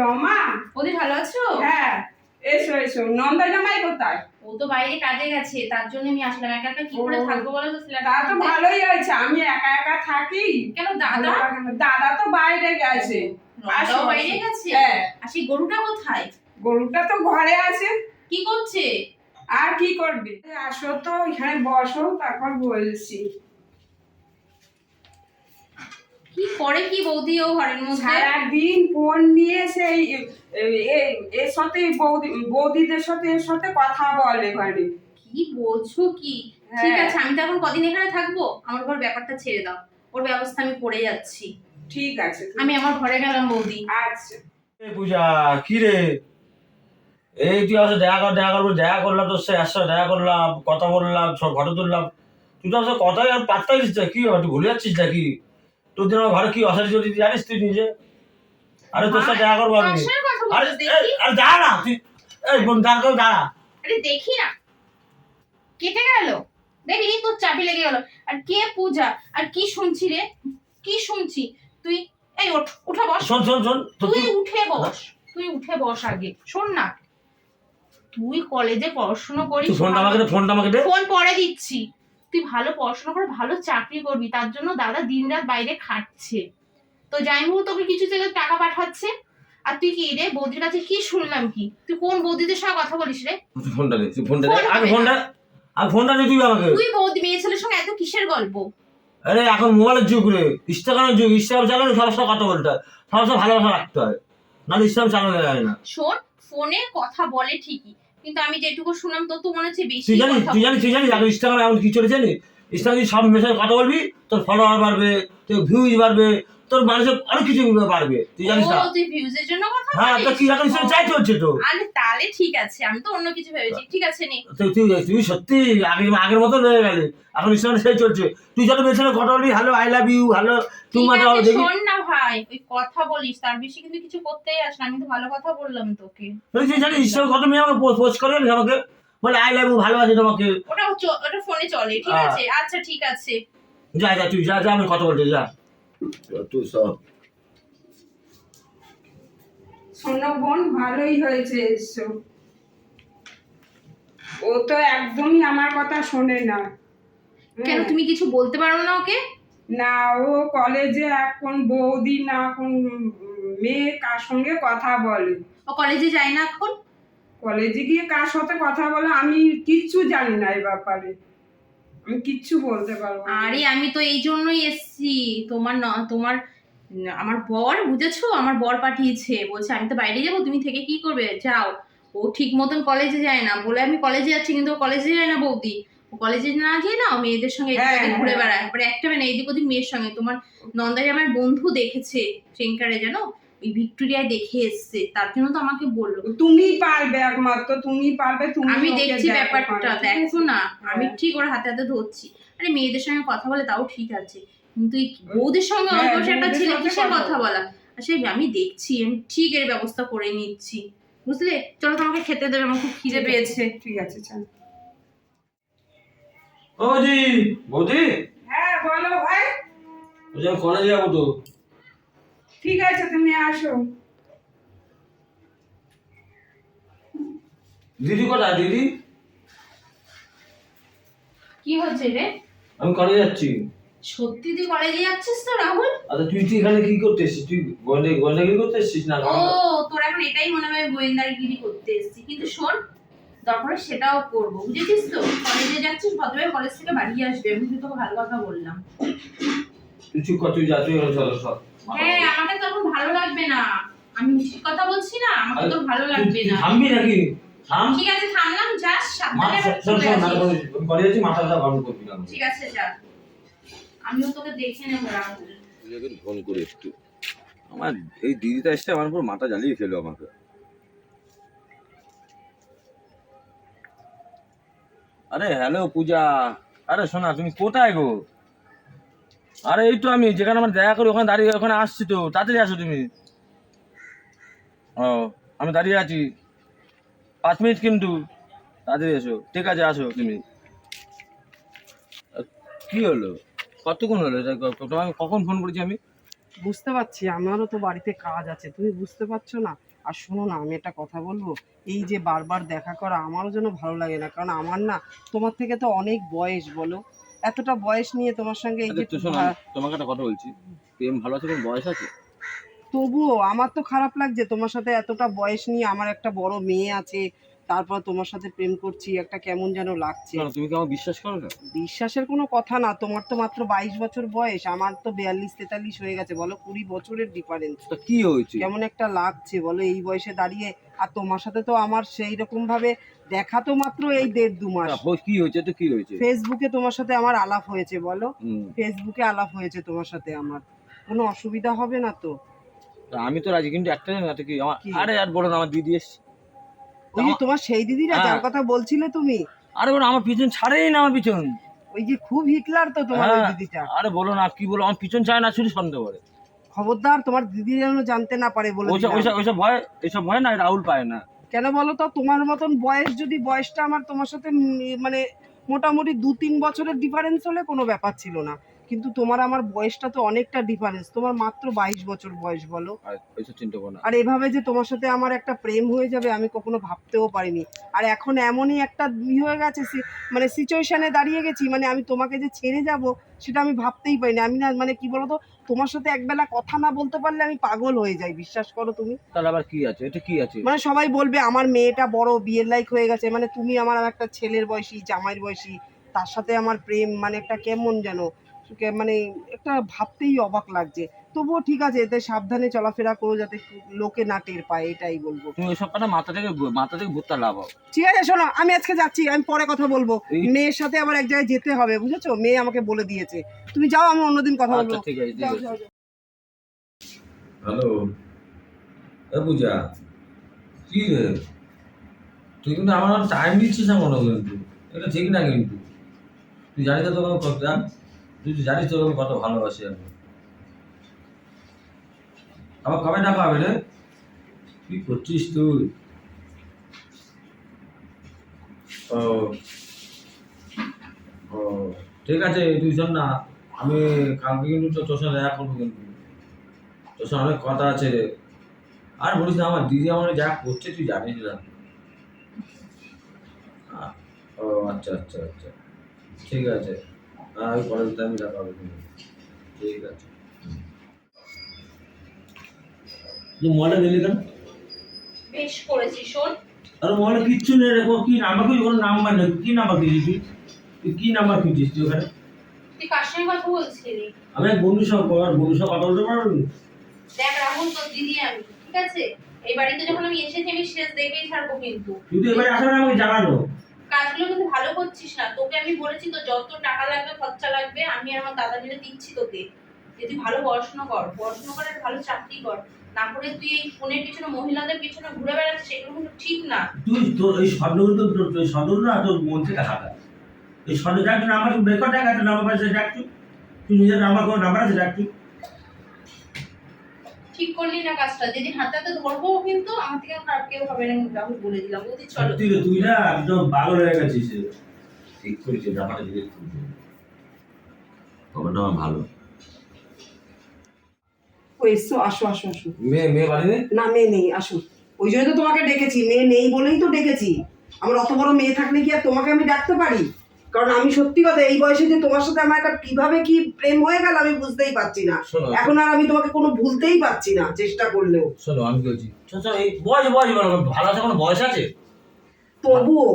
রমা? বৌদি ভালো আছো? হ্যাঁ এসো এসো। নন্দা জামাই কোথায়? ও তো বাইরে কাজে গেছে তার জন্য আমি আসলাম। একা একা কি করে থাকব বলো তো তা তো ভালোই হয়েছে আমি একা একা থাকি। কেন দাদা? দাদা তো বাইরে গেছে। নন্দাও বাইরে গেছে? হ্যাঁ। আর সেই গরুটা কোথায়? গরুটা তো ঘরে আছে। কি করছে? আর কি করবে? আসো তো এখানে বসো তারপর বলছি। কি করে কি বৌদি ও ঘরের মধ্যে? সারাদিন ফোন নিয়ে সেই এর সাথে বৌদি বৌদিদের সাথে এর সাথে কথা বলে ঘরে। কি বলছো কি? হ্যাঁ। ঠিক আছে আমি তো এখন কদিন এখানে থাকব। আমার ঘর ব্যাপারটা ছেড়ে দাও। ওর ব্যবস্থা আমি করে যাচ্ছি। ঠিক আছে আমি আমার ঘরে গেলাম বৌদি। আচ্ছা। পূজা কি রে? এই তুই আসে দেখা কর দেখা করব দেখা করলাম তোর সাথে একসাথে দেখা করলাম কথা বললাম সব ফটো তুললাম। তুই তো আমার কথাই আর পাত্তাই দিচ্ছিস কি ভুলে যাচ্ছিস নাকি? তোর জন্য ঘরে কি চলছে জানিস তুই নিজে? আরে তোর সাথে দেখা করব আমি। আরে না তুই এই বোন দাঁড়া আরে দেখি না। কেটে গেল। দেখলি তোর চাবি লেগে গেল। আর কে পূজা? আর কি শুনছি রে? কি শুনছি? তুই এই ওঠ উঠে বস। শোন শোন শোন তুই উঠে বস। তুই উঠে বস আগে। শোন না। তুই কলেজে পড়াশোনা করিস ফোনটা আমাকে ফোনটা আমাকে ফোন পরে দিচ্ছি। তুই ভালো পড়াশোনা করে ভালো চাকরি করবি তার জন্য দাদা দিনরাত বাইরে খাটছে। তো জামাইবাবু তোকে কিছু থেকে টাকা পাঠাচ্ছে। আর তুই কি রে বৌদির কাছে কি শুনলাম কি? তুই কোন বৌদিদের সঙ্গে কথা বলিস রে? ফোনটা দে ফোনটা দে। ফোনটা আগে ফোনটা দে তুই আমাকে। তুই বৌদি মেয়ে ছেলের সঙ্গে এত কিসের গল্প? আরে এখন মোবাইলের যুগ রে। ইনস্টাগ্রামের যুগ ইনস্টাগ্রাম চালানো সবার সাথে কথা বলতে হয়। সবার সাথে ভালোবাসা রাখতে হয়। না ইনস্টাগ্রাম চালানো যায় না। শোন ফোনে কথা বলে ঠিকই। কিন্তু আমি যেটুকু শুনলাম তত তো মনে হচ্ছে বেশি তুই জানিস তুই জানিস তুই জানিস আগে ইনস্টাগ্রামে এমন কি চলে জানিস? ইনস্টাগ্রামে সব মেসেজ কথা বলবি তোর ফলোয়ার বাড়বে তোর ভিউজ বাড়বে তোর মানুষের অনেক কিছু বাড়বে তুই জানিস না? তুই ভিউজের জন্য কথা হ্যাঁ তো কি ইনস্টাগ্রাম চাই চলছে তো? আরে তাহলে ঠিক আছে আমি তো অন্য কিছু ভেবেছি ঠিক আছে নে। তুই তুই তুই সত্যি আগের আগের মতো রয়ে গেলে এখন ইনস্টাগ্রাম সেই চলছে। তুই যত মেসেজে কথা বলবি hello I love you hello তুমি আছে শোন না ভাই ওই কথা বলিস তার বেশি কিন্তু কিছু করতেই আস না আমি তো ভালো কথা বললাম তোকে। তুই জানিস কত মেয়ে আমাকে পোস্ট করে আমাকে? বলে আই লাভ ইউ ভালোবাসি তোমাকে। ওটা ওটা ফোনে চলে ঠিক হ্যাঁ। আছে? আচ্ছা ঠিক আছে। যা যা তুই যা যা আমি কথা বলতে যা। তুই সব। শোনো বোন ভালোই হয়েছে এসছো। ও তো একদমই আমার কথা শোনে না। কেন হ্যাঁ। তুমি কিছু বলতে পারো না ওকে? না ও কলেজে এখন বৌদি না এখন মেয়ে কার সঙ্গে কথা বলে। ও কলেজে যায় না এখন? কলেজে গিয়ে কার সাথে কথা বলে আমি কিচ্ছু জানি না এই ব্যাপারে। আমি কিচ্ছু বলতে পারব না। আরে আমি তো এই জন্যই এসছি। তোমার ন তোমার আমার বর বুঝেছ? আমার বর পাঠিয়েছে। বলছে আমি তো বাইরে যাব তুমি থেকে কি করবে? যাও। ও ঠিক মতন কলেজে যায় না। বলে আমি কলেজে যাচ্ছি কিন্তু ও কলেজে যায় না বৌদি। ও কলেজে না গিয়ে না ও মেয়েদের সঙ্গে এদিক হ্যাঁ, ওদিক ঘুরে হ্যাঁ। বেড়ায়। পরে একটা মানে এইদিক ওদিক মেয়ের সঙ্গে। তোমার নন্দারে আমার বন্ধু দেখেছে ট্রেঙ্কারে জানো? ভিক্টোরিয়ায় দেখে এসছে তার জন্য তো আমাকে বলল। তুমি পারবে একমাত্র তুমি পারবে তুমি আমি দেখছি ব্যাপারটা দেখো না আমি হ্যাঁ। ঠিক ওর হাতে হাতে ধরছি। আরে মেয়েদের সঙ্গে কথা বলে তাও ঠিক আছে কিন্তু এই বউদের সঙ্গে হ্যাঁ, অল্প একটা ছেলে কিসের কথা বলা? আসলে আমি দেখছি আমি ঠিক এর ব্যবস্থা করে নিচ্ছি। বুঝলে? চলো তোমাকে খেতে দেবে আমার খুব খিদে পেয়েছে। ঠিক আছে চল। ও বৌদি? বৌদি হ্যাঁ বলো ভাই। কলেজে যাব তো। ঠিক আছে তুমি আসো। দিদি কোথায় দিদি? কি হচ্ছে রে? আমি কলেজে যাচ্ছি। সত্যি তুই কলেজে যাচ্ছিস তো রাহুল? আচ্ছা তুই তুই এখানে কি করতে এসছিস? তুই গোয়েন্দা গোয়েন্দাগিরি করতে এসছিস না ও তোর এখন এটাই মনে হয় গোয়েন্দারগিরি করতে এসেছি। কিন্তু শোন তারপরে সেটাও করব। বুঝেছিস তো? কলেজে যাচ্ছিস ভদ্রভাবে কলেজ থেকে বাড়ি আসবে। আমি তোকে ভালো কথা বললাম। তুই চুপ কর তুই যা তুই এখানে চল সব হ্যাঁ আমাকে তখন ভালো লাগবে না। আমি মিষ্টি কথা বলছি না আমাকে তো ভালো লাগবে না। থামবি নাকি? থাম। ঠিক আছে থামলাম যাস সাবধানে চলে আসিস। যাচ্ছি গরম করবি না ঠিক আছে যা। আমিও তোকে দেখে নেব রাহুল। ফোন করে একটু। আমার এই দিদিটা এসে আমার পুরো মাথা জ্বালিয়ে ফেলো আমাকে। আরে হ্যালো পূজা। আরে শোনা তুমি কোথায় গো? আরে এই তো আমি, যেখানে আমার দেখা করি, ওখানে দাঁড়িয়ে, ওখানে আসছি তো, তাড়াতাড়ি আসো তুমি। ও, আমি দাঁড়িয়ে আছি। পাঁচ মিনিট কিন্তু, তাড়াতাড়ি এসো। ঠিক আছে, আসো তুমি। কি হলো? কতক্ষণ হলো? তোমাকে কখন ফোন করেছি আমি? বুঝতে পারছি, আমারও তো বাড়িতে কাজ আছে। তুমি বুঝতে পারছ না? আর শোনো না, আমি একটা কথা বলব। এই যে বারবার দেখা করা, আমারও যেন ভালো লাগে না। কারণ আমার না, তোমার থেকে তো অনেক বয়স, বলো? এতটা বয়স নিয়ে তোমার সঙ্গে এই যে আচ্ছা, তোমাকে একটা কথা বলছি। প্রেম ভালো আছে বয়স আছে? তবুও আমার তো খারাপ লাগছে তোমার সাথে এতটা বয়স নিয়ে আমার একটা বড় মেয়ে আছে তারপর তোমার সাথে প্রেম করছি একটা কেমন যেন লাগছে। তুমি কি আমার বিশ্বাস করো না? বিশ্বাসের কোনো কথা না তোমার তো মাত্র বাইশ বছর বয়স আমার তো বিয়াল্লিশ তেতাল্লিশ হয়ে গেছে বলো কুড়ি বছরের ডিফারেন্স তা কি হয়েছে? কেমন একটা লাগছে বলো এই বয়সে দাঁড়িয়ে আর তোমার সাথে তো আমার সেই রকম ভাবে দেখা তো মাত্র এই দেড় দু মাস। কি হয়েছে? তো কি হয়েছে? ফেসবুকে তোমার সাথে আমার আলাপ হয়েছে বলো। ফেসবুকে আলাপ হয়েছে তোমার সাথে আমার। কোনো অসুবিধা হবে না তো? আমি তো রাজি কিন্তু একটা জানি না তো কি? আমার আরে আর বলো না আমার দিদি এসছে। ওই যে তোমার সেই দিদিরা যার হ্যাঁ। কথা বলছিলে তুমি? আরে বলো আমার পিছন ছাড়েই না আমার পিছন। ওই যে খুব হিটলার তো তোমার ওই হ্যাঁ। দিদিটা। আরে বলো না কি বলো? আমার পিছন চায় না শুধু সন্দেহ করে। খবরদার তোমার দিদি যেন জানতে না পারে বলে ওইসব ওইসব ভয় এইসব ভয় না রাহুল পায় না। কেন বলো তো? তোমার মতন বয়স যদি বয়সটা আমার তোমার সাথে মানে মোটামুটি দু তিন বছরের ডিফারেন্স হলে কোনো ব্যাপার ছিল না। কিন্তু তোমার আমার বয়সটা তো অনেকটা ডিফারেন্স তোমার মাত্র বাইশ বছর বয়স বলো। আর ওইসব চিন্তা করো না। আর এভাবে যে তোমার সাথে আমার একটা প্রেম হয়ে যাবে আমি কখনো ভাবতেও পারিনি। আর এখন এমনই একটা ই হয়ে গেছে মানে সিচুয়েশনে দাঁড়িয়ে গেছি মানে আমি তোমাকে যে ছেড়ে যাব সেটা আমি ভাবতেই পারিনি। আমি না মানে কি বলতো তোমার সাথে একবেলা কথা না বলতে পারলে আমি পাগল হয়ে যাই বিশ্বাস করো তুমি। তাহলে আবার কি আছে? এটা কি আছে? মানে সবাই বলবে আমার মেয়েটা বড় বিয়ের লাইক হয়ে গেছে। মানে তুমি আমার একটা ছেলের বয়সী জামাইয়ের বয়সী তার সাথে আমার প্রেম মানে একটা কেমন যেন মানে একটা ভাবতেই অবাক লাগছে। তবুও ঠিক আছে এতে সাবধানে চলাফেরা করো যাতে লোকে না টের পায় এটাই বলব। তুমি ওইসব কথা মাথা থেকে মাথা থেকে ভূতটা লাভাও ঠিক আছে শোনো আমি আজকে যাচ্ছি আমি পরে কথা বলব। মেয়ের সাথে আবার এক জায়গায় যেতে হবে বুঝেছ? মেয়ে আমাকে বলে দিয়েছে। তুমি যাও আমি অন্যদিন কথা বলব। আচ্ছা ঠিক আছে যাও, যাও, যাও। হ্যালো। এ পূজা কি রে? তুই কিন্তু আমার টাইম দিচ্ছিস না কোনো কিন্তু। এটা ঠিক না কিন্তু। তুই জানিস তো তোকে কত তুই জানিস তোকে কত ভালোবাসি আমি। আবার কবে টাকা হবে রে? কি করছিস তুই। ও ও, ঠিক আছে তুই শোন না। আমি কালকে কিন্তু তো তোর সাথে দেখা করব কিন্তু। তোর সঙ্গে অনেক কথা আছে রে। আর বলিস না, আমার দিদি আমার যা করছে তুই জানিস না। ও আচ্ছা আচ্ছা আচ্ছা। ঠিক আছে। আমি পরের টাইমে দেখা হবে ঠিক আছে। তুই মনে গেলি কেন? বেশ করেছি শোন। আরে মনে কিচ্ছু নেই রে ও কি নাম্বার কি কোনো নাম্বার নেই। কি নাম্বার দিয়েছিস তুই? কি নাম্বার খুঁজছিস তুই ওখানে? তুই কার সঙ্গে কথা বলছিলি? আমি বন্ধুর সঙ্গে বন্ধুর সঙ্গে কথা বলতে পারবি? দেখ রাহুল তোর দিদি আমি ঠিক আছে? এই বাড়িতে যখন আমি এসেছি আমি শেষ দেখেই ছাড়বো কিন্তু। তুই তো এবারে আসার আমাকে কাজগুলো কিন্তু ভালো করছিস না। তোকে আমি বলেছি তো যত টাকা লাগবে খরচা লাগবে আমি আর আমার দাদা মিলে দিচ্ছি তোকে। যে তুই ভালো পড়াশোনা কর পড়াশোনা করে ভালো চাকরি কর। না করে তুই এই ফোনের পিছনে মহিলাদের পিছনে ঘুরে বেড়াচ্ছিস সেগুলো কিন্তু ঠিক না। তুই তোর এই স্বর্ণগুলো তোর তোর স্বর্ণ না তোর মন থেকে হাঁটা এই স্বর্ণ যাক তুই নাম্বার বেকার টাকা একটা নাম্বার পাশে ডাক তুই নিজের নাম্বার কোনো নাম্বার আছে ডাক তুই ঠিক করলি না কাজটা যদি হাতে হাতে ধরবো কিন্তু আমার থেকে খারাপ কেউ হবে না আমি বলে দিলাম। বুঝি চলো। তুই তুই না একদম পাগল হয়ে গেছিস। ঠিক করেছিস ব্যাপারটা জিজ্ঞেস করছি খবরটা আমার ভালো। ও এসছো? আসো আসো আসো। মেয়ে মেয়ে বাড়ি নেই? না মেয়ে নেই আসো। ওই জন্য তো তোমাকে ডেকেছি মেয়ে নেই বলেই তো ডেকেছি। আমার অত বড় মেয়ে থাকলে কি আর তোমাকে আমি ডাকতে পারি? কারণ আমি সত্যি কথা এই বয়সে যে তোমার সাথে আমার একটা কীভাবে কি প্রেম হয়ে গেল আমি বুঝতেই পারছি না। এখন আর আমি তোমাকে কোনো ভুলতেই পারছি না চেষ্টা করলেও। শোনো আমি বলছি এই বয়স বয়স ভালো আছে কোনো বয়স আছে? তবুও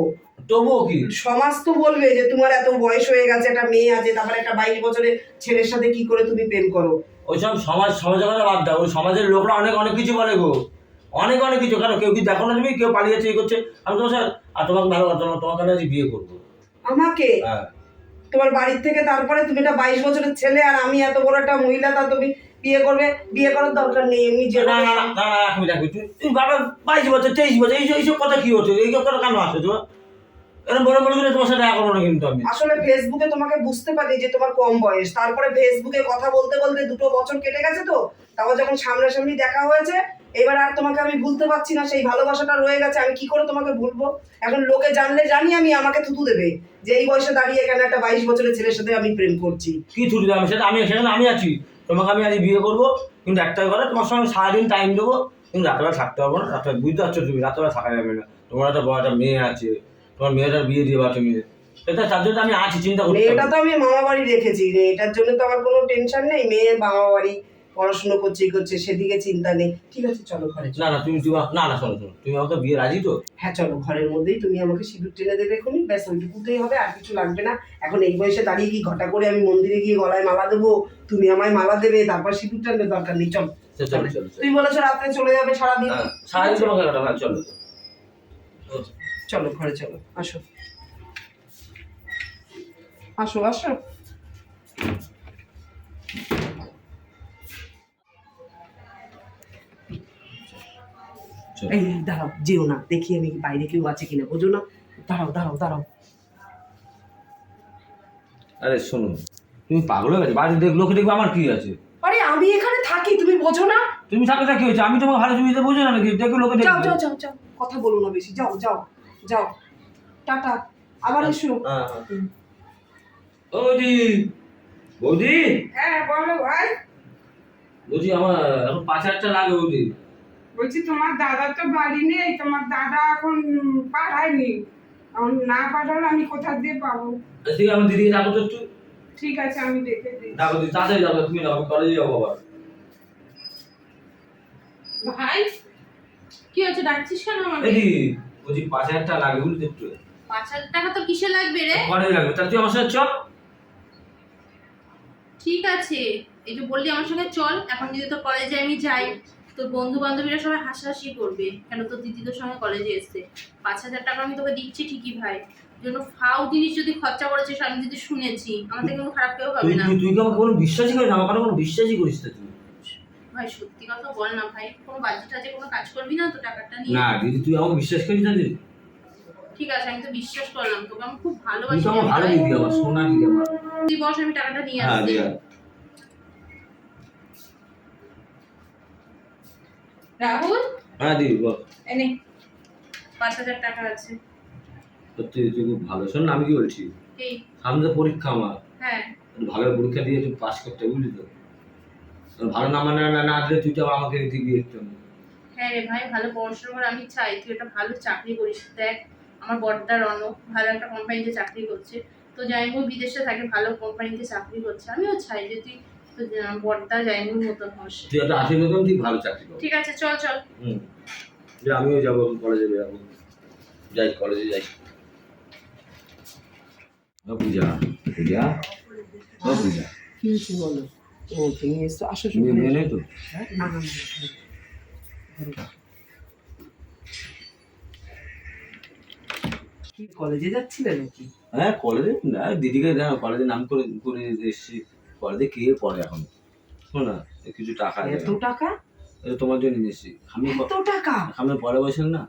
তবুও কি? সমাজ তো বলবে যে তোমার এত বয়স হয়ে গেছে একটা মেয়ে আছে তারপরে একটা বাইশ বছরের ছেলের সাথে কি করে তুমি প্রেম করো? ওইসব সমাজ সমাজের কথা বাদ দাও। ওই সমাজের লোকরা অনেক অনেক কিছু বলে গো। অনেক অনেক কিছু। কেন? কেউ কি দেখো না তুমি? কেউ পালিয়েছে এই করছে। আমি তোমার স্যার আর তোমাকে ভালো কথা তোমাকে আমি আজ বিয়ে করব। আমাকে? হ্যাঁ। তোমার বাড়ির থেকে তারপরে তুমি একটা বাইশ বছরের ছেলে আর আমি এত বড় একটা মহিলা তা তুমি বিয়ে করবে? বিয়ে করার দরকার নেই এমনি যে না না না মিনিট তুই- তুই বাবা বাইশ বছর তেইশ বছর এইসব এইসব কথা কি হচ্ছে? এইসব কথা কেন আসছে? তোমার এরকম বড় বড় করে তোমার সাথে দেখা করব না কিন্তু আমি। আসলে ফেসবুকে তোমাকে বুঝতে পারি যে তোমার কম বয়স। তারপরে ফেসবুকে কথা বলতে বলতে দুটো বছর কেটে গেছে তো তারপর যখন সামনাসামনি দেখা হয়েছে এবার আর তোমাকে আমি ভুলতে পারছি না সেই ভালোবাসাটা রয়ে গেছে আমি কি করে তোমাকে ভুলবো? এখন লোকে জানলে জানি আমি আমাকে থুতু দেবে যে এই বয়সে দাঁড়িয়ে কেন একটা বাইশ বছরের ছেলের সাথে আমি প্রেম করছি। কি ছুটি আমি সেটা আমি সেখানে আমি আছি। তোমাকে আমি আজ বিয়ে করব কিন্তু একটা কথা তোমার সঙ্গে সারাদিন টাইম দেবো। কিন্তু রাত্রেবেলা থাকতে পারব না। রাত্রে বুঝতে পারছ তুমি রাত্রেবেলা থাকা যাবে না। তোমার একটা বড় একটা মেয়ে আছে। তোমার মেয়েটার বিয়ে দিবা তুমি এটা তার জন্য আমি আছি চিন্তা করতে মেয়েটা তো আমি মামা বাড়ি রেখেছি মেয়েটার জন্য তো আমার কোনো টেনশন নেই মেয়ে মামা বাড়ি পড়াশুনো করছে করছে সেদিকে চিন্তা নেই। ঠিক আছে চলো ঘরে না না তুমি না না শোনো শোনো তুমি আমাকে বিয়ে রাজি তো? হ্যাঁ চলো ঘরের মধ্যেই তুমি আমাকে সিঁদুর টেনে দেবে এখনই। ব্যাস ওইটুকুতেই হবে আর কিছু লাগবে না। এখন এই বয়সে দাঁড়িয়ে কি ঘটা করে আমি মন্দিরে গিয়ে গলায় মালা দেবো? তুমি আমায় মালা দেবে তারপর সিঁদুর টানবে দরকার নেই। চল চলো চলো চলো। চলো। তুই বলেছ রাত্রে চলে যাবে সারাদিন। হ্যাঁ, সারাদিন ভালো চলো। চলো ঘরে চলো আসো। আসো আসো। এই দাঁড়াও যেও না দেখি আমি বাইরে কেউ আছে কিনা বোঝো না। দাঁড়াও দাঁড়াও দাঁড়াও। আরে শোনো তুমি পাগল হয়ে গেছে বাড়ি দেখ লোকে দেখবে আমার কি আছে। আরে আমি এখানে থাকি তুমি বোঝো না। তুমি থাকলে তা কি হয়েছে? আমি তোমাকে ভালো তুমি বোঝো না নাকি? দেখবে লোকে যাও যাও যাও যাও কথা বলো না বেশি যাও যাও। যাও। টাটা। আবার এসো। হ্যাঁ, হ্যাঁ। ও বৌদি বৌদি? হ্যাঁ বলো ভাই। বৌদি আমার এখন পাঁচ হাজার লাগে বৌদি। বলছি তোমার দাদা তো বাড়ি নেই তোমার দাদা এখন পাঠায়নি। এখন না পাঠালে আমি কোথা দিয়ে পাবো? আচ্ছা, ঠিক আছে আমার দিদিকে ডাকো তো একটু। ঠিক আছে আমি দেখে দিই ডাকো দিদি তাড়াতাড়ি যাব তুমি যাব কলেজে যাব আবার। ভাই কি হচ্ছে ডাকছিস কেন আমাকে? এই বলছি পাঁচ হাজার টাকা লাগে বুঝলি একটু। পাঁচ হাজার টাকা তো কিসে লাগবে রে? কলেজে লাগবে। তাহলে তুই আমার সাথে চল। ঠিক আছে। এই যে বললি আমার সঙ্গে চল এখন যদি তোর কলেজে আমি যাই তোর বন্ধু বান্ধবীরা সবাই হাসাহাসি করবে কেন তোর দিদি তোর সঙ্গে কলেজে এসছে। পাঁচ হাজার টাকা আমি তোকে দিচ্ছি ঠিকই ভাই। জন্য ফাও জিনিস যদি খরচা করেছিস আমি যদি শুনেছি আমাদের কোনো খারাপ কেউ হবে না। তুই তুই কি আমাকে কোনো বিশ্বাসই করিস না? আমার কোনো বিশ্বাসই করিস না তুই? ভাই সত্যি কথা বল না ভাই কোনো বাজে টাজে কোনো কাজ করবি না তো টাকাটা নিয়ে। না দিদি তুই আমাকে বিশ্বাস করিস না দিদি? ঠিক আছে আমি তো বিশ্বাস করলাম তোকে আমি খুব ভালোবাসি তো আমার ভালো দিদি আমার সোনা দিদি আমার। তুই বস আমি টাকাটা নিয়ে হ্যাঁ আসছি। রাহুল? হ্যাঁ দিদি বল। এনে পাঁচ হাজার টাকা আছে। সত্যি তুই খুব ভালো। শোন না আমি কি বলছি? সামনে পরীক্ষা আমার। হ্যাঁ। ভালো পরীক্ষা দিয়ে তুই পাস করতে বুঝলি তো? ভালো নাম্বার না না না দিলে তুই তো আমাকে দিবি একটু হ্যাঁ রে ভাই ভালো পড়াশোনা করে আমি চাই। তুই একটা ভালো চাকরি করিস দেখ। আমার বড়দা রনক ভালো একটা কোম্পানিতে চাকরি করছে। তো জাইমু বিদেশে থাকে ভালো কোম্পানিতে চাকরি করছে। আমিও চাই যে তুই বড়দা জাইমুর মতন হস। তুই একটা আশীর্বাদ করুন, তুই ভালো চাকরি কর। ঠিক আছে চল চল। হুম। যে আমিও যাব কলেজে যাব যাই কলেজে যাই। ও পূজা পূজা ও পূজা। কি হয়েছে বলো? তো না, না, না, না। কি কলেজে যাচ্ছিলে নাকি? হ্যাঁ কলেজে না দিদিকে জানো কলেজে নাম করে করে এসেছি। কলেজে কে পড়ে এখন? শোনা কিছু টাকা এত টাকা? এটা তোমার জন্য নিয়ে এসেছি আমি এত টাকা? সামনে পরে বসেন না।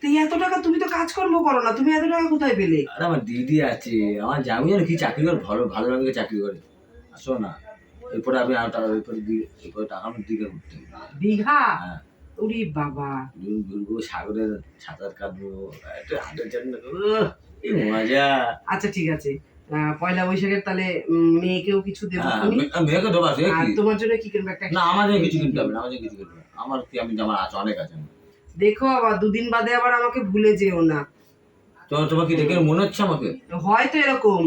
তো এই এত টাকা তুমি তো কাজকর্ম করো না তুমি এত টাকা কোথায় পেলে? আরে আমার দিদি আছে আমার জামি আর কি চাকরি করে ভালো ভালো রঙের চাকরি করে। আসো না এরপরে আমি আর টাকা এরপরে এরপরে টাকা আমি দিকে ঘুরতে দীঘা? হ্যাঁ। ওরে বাবা। দুদিন ঘুরবো সাগরের সাঁতার কাটবো একটু হাঁটার জন্য এই মজা। আচ্ছা ঠিক আছে। পয়লা বৈশাখের তাহলে মেয়েকেও কিছু দেবো হ্যাঁ, মেয়েকে দেবো সে আর তোমার জন্য কি কিনবে একটা না আমাদের কিছু কিনতে হবে না আমাদের কিছু কিনতে। আমার কি আমি আমার আছে অনেক আছে। দেখো আবার দুদিন বাদে আবার আমাকে ভুলে যেও না। তো তোমার কি দেখে মনে হচ্ছে আমাকে? হয়তো এরকম।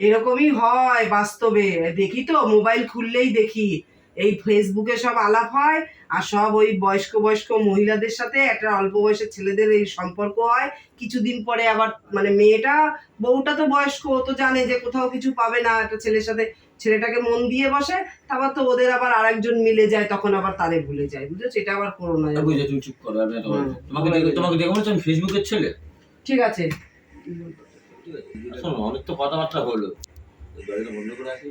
এরকমই হয় বাস্তবে। দেখি তো মোবাইল খুললেই দেখি। এই ফেসবুকে সব আলাপ হয় আর সব ওই বয়স্ক বয়স্ক মহিলাদের সাথে একটা অল্প বয়সের ছেলেদের এই সম্পর্ক হয়। কিছুদিন পরে আবার মানে মেয়েটা বউটা তো বয়স্ক ও তো জানে যে কোথাও কিছু পাবে না। একটা ছেলের সাথে ছেলেটাকে মন দিয়ে বসে তারপর তো ওদের আবার আরেকজন মিলে যায় তখন আবার তারে ভুলে যায় বুঝেছ? এটা আবার করো না। বুঝে তুমি চুপ করো। হুম। তোমাকে তোমাকে দেখে ফেসবুকের ছেলে? ঠিক আছে। শোনো অনেক তো কথাবার্তা হলো। দরজাটা বন্ধ করে আসি।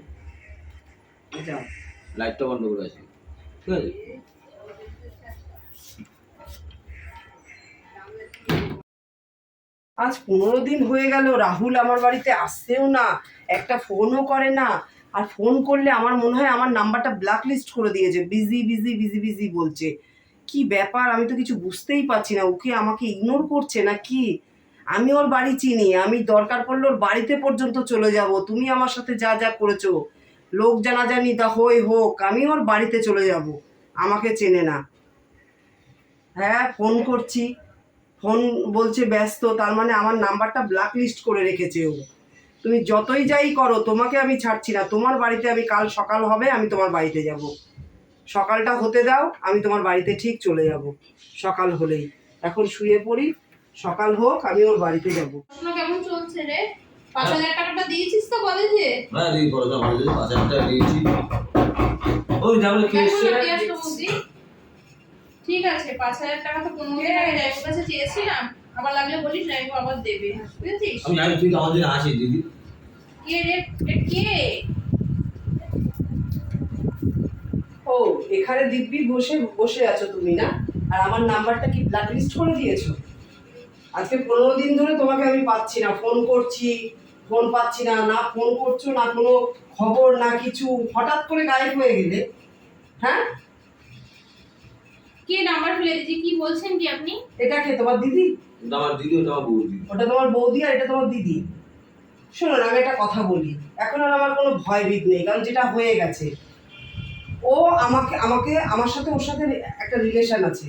লাইটটা বন্ধ করে আসি। ঠিক আছে? আজ পনেরো দিন হয়ে গেল রাহুল আমার বাড়িতে আসছেও না একটা ফোনও করে না। আর ফোন করলে আমার মনে হয় আমার নাম্বারটা ব্ল্যাক লিস্ট করে দিয়েছে বিজি বিজি বিজি বিজি বলছে। কি ব্যাপার? আমি তো কিছু বুঝতেই পারছি না। ওকে আমাকে ইগনোর করছে না কি আমি ওর বাড়ি চিনি, আমি দরকার পড়লে ওর বাড়িতে পর্যন্ত চলে যাব, তুমি আমার সাথে যা যা করেছ। লোক জানাজানি তা হই হোক, আমি ওর বাড়িতে চলে যাব, আমাকে চেনে না। হ্যাঁ ফোন করছি, ফোন বলছে ব্যস্ত, তার মানে আমার নাম্বারটা ব্ল্যাক লিস্ট করে রেখেছে ও। তুমি যতই যাই করো, তোমাকে আমি ছাড়ছি না, তোমার বাড়িতে আমি কাল সকাল হবে, আমি তোমার বাড়িতে যাব। সকালটা হতে দাও, আমি তোমার বাড়িতে ঠিক চলে যাব, সকাল হলেই। এখন শুয়ে পড়ি সকাল হোক আমি ওর বাড়িতে যাব। কেমন চলছে রে? পাঁচ হাজার টাকাটা দিয়েছিস তো কলেজে? হ্যাঁ ভালো পাঁচ হাজার টাকা দিয়েছি। ওই কি? ঠিক আছে পাঁচ হাজার টাকা তো পনেরো দিন আগে ড্রাইভার কাছে চেয়েছিলাম। আবার লাগলে বলিস ড্রাইভার আবার দেবে। বুঝেছিস? আমি জানি তুই তো আমাদের আসিস দিদি। কে রে? কে? ও এখানে দিব্যি বসে বসে আছো তুমি না? আর আমার নাম্বারটা কি ব্ল্যাক লিস্ট করে দিয়েছ? আজকে পনেরো দিন ধরে তোমাকে আমি পাচ্ছি না। ফোন করছি ফোন পাচ্ছি না না ফোন করছ না কোনো খবর না কিছু। হঠাৎ করে গায়েব হয়ে গেলে হ্যাঁ? কে নাম্বার ফেলে দিয়েছে? কি বলছেন কি আপনি? এটা কে তোমার দিদি? আমার দিদি ওটা আমার বৌদি। ওটা তোমার বৌদি আর এটা তোমার দিদি। শোনো আমি একটা কথা বলি। এখন আর আমার কোনো ভয় ভীত নেই কারণ যেটা হয়ে গেছে ও আমাকে আমাকে আমার সাথে ওর সাথে একটা রিলেশন আছে।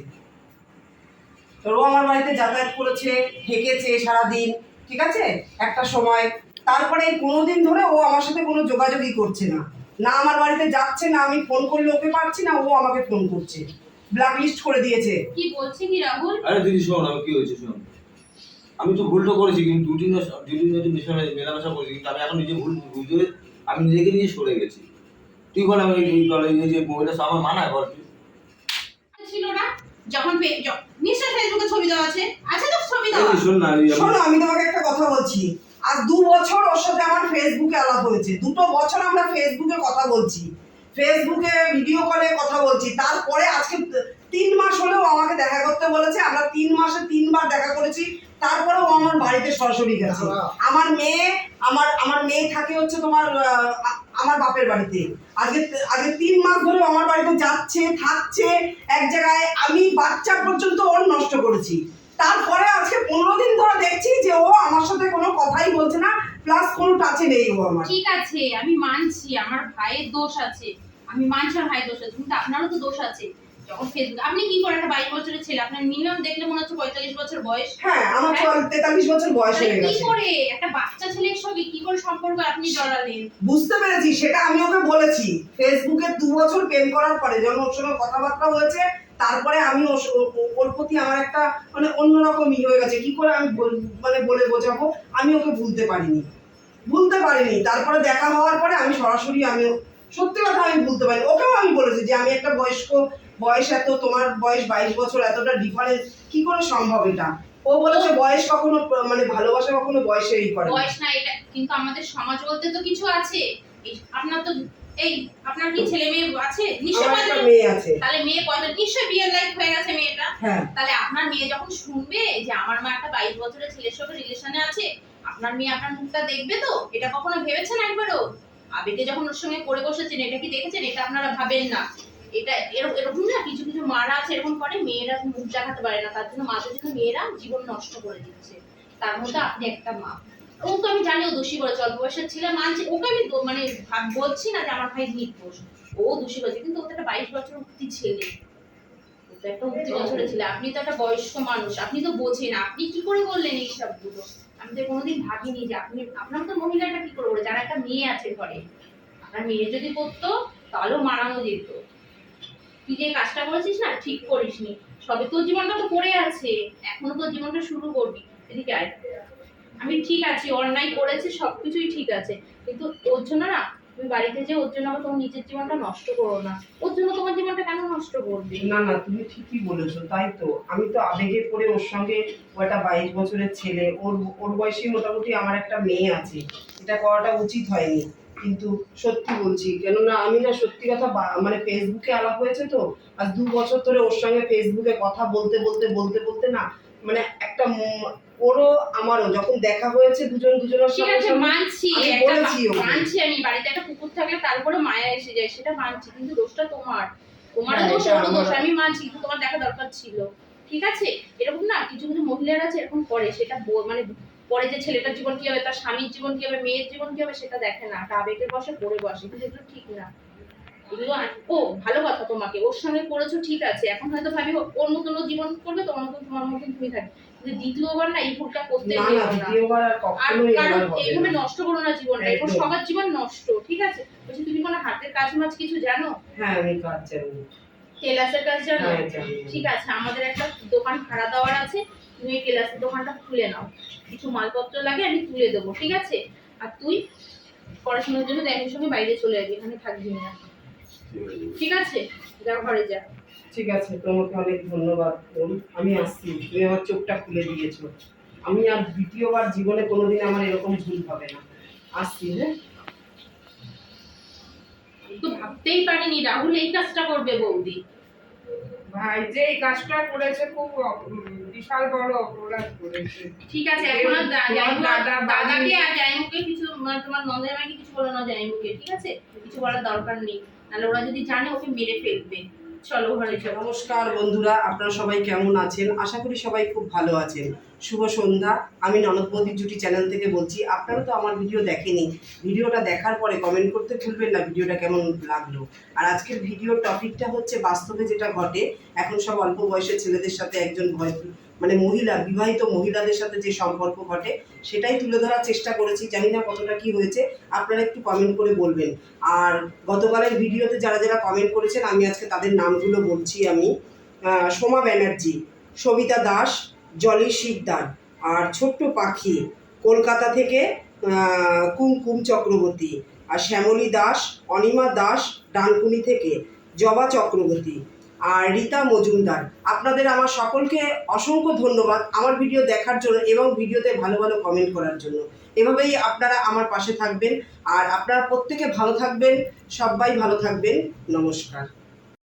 তো ও আমার বাড়িতে যাতায়াত করেছে হেঁকেছে সারাদিন ঠিক আছে? একটা সময়। তারপরে এই কোনো দিন ধরে ও আমার সাথে কোনো যোগাযোগই করছে না। না আমার বাড়িতে যাচ্ছে না আমি ফোন করলে ওকে পারছি না ও আমাকে ফোন করছে। ব্ল্যাক লিস্ট করে দিয়েছে। কি বলছে কি রাহুল? আরে দিদি শোন আমি কি হয়েছে শোন? আমি তো ভুল তো করেছি কিন্তু দুটি দুটি মিশনে মেলামেশা করেছি কিন্তু আমি এখন নিজে ভুল বুঝে আমি নিজেকে নিয়ে সরে গেছি। তুই বল আমি এই কলেজে যে মহিলা আমার বল তুই। ছিল না? যখন নিশ্চয় ফেসবুকে ছবি দেওয়া আছে। আছে তো ছবি দেওয়া। শোন না আমি- শোনো আমি তোমাকে একটা কথা বলছি। আজ দু বছর ওর সাথে আমার ফেসবুকে আলাপ হয়েছে। দুটো বছর আমরা ফেসবুকে কথা বলছি। ফেসবুকে ভিডিও কলে কথা বলছি। তারপরে আজকে তিন মাস হলেও আমাকে দেখা করতে বলেছে। আমরা তিন মাসে তিনবার দেখা করেছি। তারপরেও ও আমার বাড়িতে সরাসরি গেছে। আমার মেয়ে আমার আমার মেয়ে থাকে হচ্ছে তোমার আমার বাপের বাড়িতে। আজকে আজকে তিন মাস ধরে আমার বাড়িতে যাচ্ছে, থাকছে, এক জায়গায় আমি বাচ্চা পর্যন্ত ওর নষ্ট করেছি। তারপরে আজকে পনেরো দিন ধরে দেখছি যে ও আমার সাথে কোনো কথাই বলছে না প্লাস কোনো টাচে নেই ও আমার। ঠিক আছে, আমি মানছি, আমার ভাইয়ের দোষ আছে। আমি মানছি আমার ভাইয়ের দোষ আছে, কিন্তু আপনারও তো দোষ আছে। যখন ফেসবুক আপনি কি করে একটা বাইশ বছরের ছেলে আপনার মিনিমাম দেখলে মনে হচ্ছে পঁয়তাল্লিশ বছর বয়স। হ্যাঁ আমার তেতাল্লিশ বছর বয়স হয়ে কি করে? একটা বাচ্চা ছেলের সঙ্গে কি করে সম্পর্ক আপনি জড়ালেন? বুঝতে পেরেছি সেটা আমি ওকে বলেছি। ফেসবুকে দু বছর প্রেম করার পরে যখন ওর সঙ্গে কথাবার্তা হয়েছে তারপরে আমি ওর প্রতি আমার একটা মানে অন্যরকমই হয়ে গেছে। কি করে আমি মানে বলে বোঝাবো? আমি ওকে ভুলতে পারিনি। ভুলতে পারিনি। তারপরে দেখা হওয়ার পরে আমি সরাসরি আমি সত্যি কথা আমি ভুলতে পারি ওকেও আমি বলেছি যে আমি একটা বয়স্ক বয়স এত তোমার বয়স বাইশ বছর এতটা ডিফারেন্স কি করে সম্ভব এটা? ও বলেছে বয়স কখনো মানে ভালোবাসা কখনো বয়সেই করে বয়স না এটা কিন্তু আমাদের সমাজ বলতে তো কিছু আছে। আপনার তো এই আপনার কি ছেলে মেয়ে আছে? নিশ্চয় আমার একটা পঁয়তাল্লিশ- মেয়ে আছে। তাহলে মেয়ে পঁয়তাল্লিশ নিশ্চয় বিয়ের লাইফ হয়ে গেছে মেয়েটা। হ্যাঁ। তাহলে আপনার মেয়ে যখন শুনবে যে আমার মা একটা বাইশ বছরের ছেলের সঙ্গে রিলেশনে আছে আপনার মেয়ে আপনার মুখটা দেখবে তো? এটা কখনো ভেবেছেন একবারও? আবেগে যখন ওর সঙ্গে পড়ে বসেছেন এটা কি দেখেছেন? এটা আপনারা ভাবেন না। এটা এর- এরকম না কিছু কিছু মারা আছে এরকম করে মেয়েরা মুখ দেখাতে পারে না তার জন্য মাঝে জন্য মেয়েরা জীবন নষ্ট করে দিচ্ছে। তার মধ্যে আপনি একটা মা। ও তো আমি জানি ও দোষী করেছে অল্প বয়সের ছেলে মানছে ওকে আমি মানে বলছি না যে আমার ভাই নির্দোষ। ও দোষী করেছে কিন্তু ও তো একটা বাইশ বছর উঠতি ছেলে। তো একটা উঠতি বছরের ছেলে আপনি তো একটা বয়স্ক মানুষ আপনি তো বোঝেন আপনি কি করে বললেন এই সবগুলো? আমি তো কোনোদিন ভাবিনি যে আপনি আপনার তো মহিলাটা কি করে যারা একটা মেয়ে আছে ঘরে আপনার মেয়ে যদি করতো তাহলেও মারানো যেত তুই যে কাজটা করেছিস না, ঠিক করিসনি। সবে তোর জীবনটা তো পড়ে আছে এখনও তোর জীবনটা শুরু করবি। এদিকে আয়। আমি ঠিক আছি, অন্যায় করেছে, সবকিছুই ঠিক আছে। কিন্তু ওর জন্য না, তুমি বাড়িতে যে ওর জন্য তোমার নিজের জীবনটা নষ্ট করো না। ওর জন্য তোমার জীবনটা কেন নষ্ট করবে? না না, তুমি ঠিকই বলেছ, তাই তো। আমি তো আবেগে পড়ে ওর সঙ্গে ও একটা বাইশ বছরের ছেলে, ওর ওর বয়সী মোটামুটি আমার একটা মেয়ে আছে। এটা করাটা উচিত হয়নি। কিন্তু সত্যি বলছি কেননা আমি না সত্যি কথা মানে ফেসবুকে আলাপ হয়েছে তো আর দু বছর ধরে ওর সঙ্গে ফেসবুকে কথা বলতে বলতে বলতে বলতে না মানে একটা ওরও আমারও যখন দেখা হয়েছে দুজন দুজনের ঠিক সঙ্গে আছে মানছি। মানছি আমি বাড়িতে একটা কুকুর থাকলে তারপরে মায়া এসে যায় সেটা মানছি কিন্তু দোষটা তোমার। তোমারও হ্যাঁ, দোষ ওরও দোষ আমি মানছি কিন্তু তোমার দেখা দরকার ছিল। ঠিক আছে? এরকম না কিছু কিছু মহিলারা আছে এরকম করে সেটা মানে পরে যে ছেলেটার জীবন কি হবে তার স্বামীর জীবন কি হবে মেয়ের জীবন কি হবে সেটা দেখে না। একটা আবেগের বসে পড়ে বসে কিন্তু এগুলো ঠিক না। এগুলো ও ভালো কথা তোমাকে। ওর সঙ্গে করেছ ঠিক আছে। এখন হয়তো ভাবি ওর মতন জীবন করবে তোমার মতন তোমার মতন তুমি থাকবে। কিন্তু দ্বিতীয়বার না এই ভুলটা করতে আর কারণ এইভাবে নষ্ট করো না জীবনটা। এরপর সবার জীবন নষ্ট ঠিক আছে? বলছি তুমি কোনো হাতের কাজ মাছ কিছু জানো? হ্যাঁ আমি কাজ জানি। টেলার্সের কাজ জানো? হ্যাঁ ঠিক আছে আমাদের একটা দোকান ভাড়া দেওয়ার আছে। তুমি এই টেলার্সের দোকানটা খুলে নাও। কিছু মালপত্র লাগে আমি তুলে দেবো ঠিক আছে? আর তুই পড়াশোনার জন্য দেখার সঙ্গে বাইরে চলে যাবি এখানে থাকবি না। ঠিক আছে? যা ঘরে যা। ঠিক আছে তোমাকে অনেক ধন্যবাদ। আমি আসছি তুমি আমার চোখটা খুলে দিয়েছ। আমি আর দ্বিতীয়বার জীবনে কোনোদিন আমার এরকম ভুল হবে না। আসছি হ্যাঁ? তো ভাবতেই পারিনি রাহুল এই কাজটা করবে বৌদি। ভাই যে এই কাজটা করেছে খুব বিশাল বড় অপরাধ করেছে। ঠিক আছে এখন দাদা দাদাকে আর জাইমুকে কিছু মানে তোমার নন্দাইমাকে কিছু বলো না জাইমুকে ঠিক আছে? কিছু বলার দরকার নেই। নাহলে ওরা যদি জানে ওকে মেরে ফেলবে। চলো ঘরে চলো। নমস্কার বন্ধুরা আপনারা সবাই কেমন আছেন? আশা করি সবাই খুব ভালো আছেন। শুভ সন্ধ্যা। আমি ননদ বৌদি জুটি চ্যানেল থেকে বলছি আপনারা তো আমার ভিডিও দেখেনি। ভিডিওটা দেখার পরে কমেন্ট করতে ভুলবেন না ভিডিওটা কেমন লাগল। আর আজকের ভিডিওর টপিকটা হচ্ছে বাস্তবে যেটা ঘটে। এখন সব অল্প বয়সের ছেলেদের সাথে একজন ভয় মানে মহিলা বিবাহিত মহিলাদের সাথে যে সম্পর্ক ঘটে, সেটাই তুলে ধরার চেষ্টা করেছি। জানি না কতটা কি হয়েছে, আপনারা একটু কমেন্ট করে বলবেন। আর গতকালের ভিডিওতে যারা যারা কমেন্ট করেছেন, আমি আজকে তাদের নামগুলো বলছি আমি। সোমা ব্যানার্জি, সবিতা দাস, জলি শিকদার আর ছোট্ট পাখি, কলকাতা থেকে কুমকুম চক্রবর্তী। আর শ্যামলী দাস, অনিমা দাস, ডানকুনি থেকে, জবা চক্রবর্তী। আর রীতা মজুমদার। আপনাদের আমার সকলকে অসংখ্য ধন্যবাদ আমার ভিডিও দেখার জন্য এবং ভিডিওতে ভালো ভালো কমেন্ট করার জন্য। এভাবেই আপনারা আমার পাশে থাকবেন। আর আপনারা প্রত্যেকে ভালো থাকবেন, সবাই ভালো থাকবেন। নমস্কার।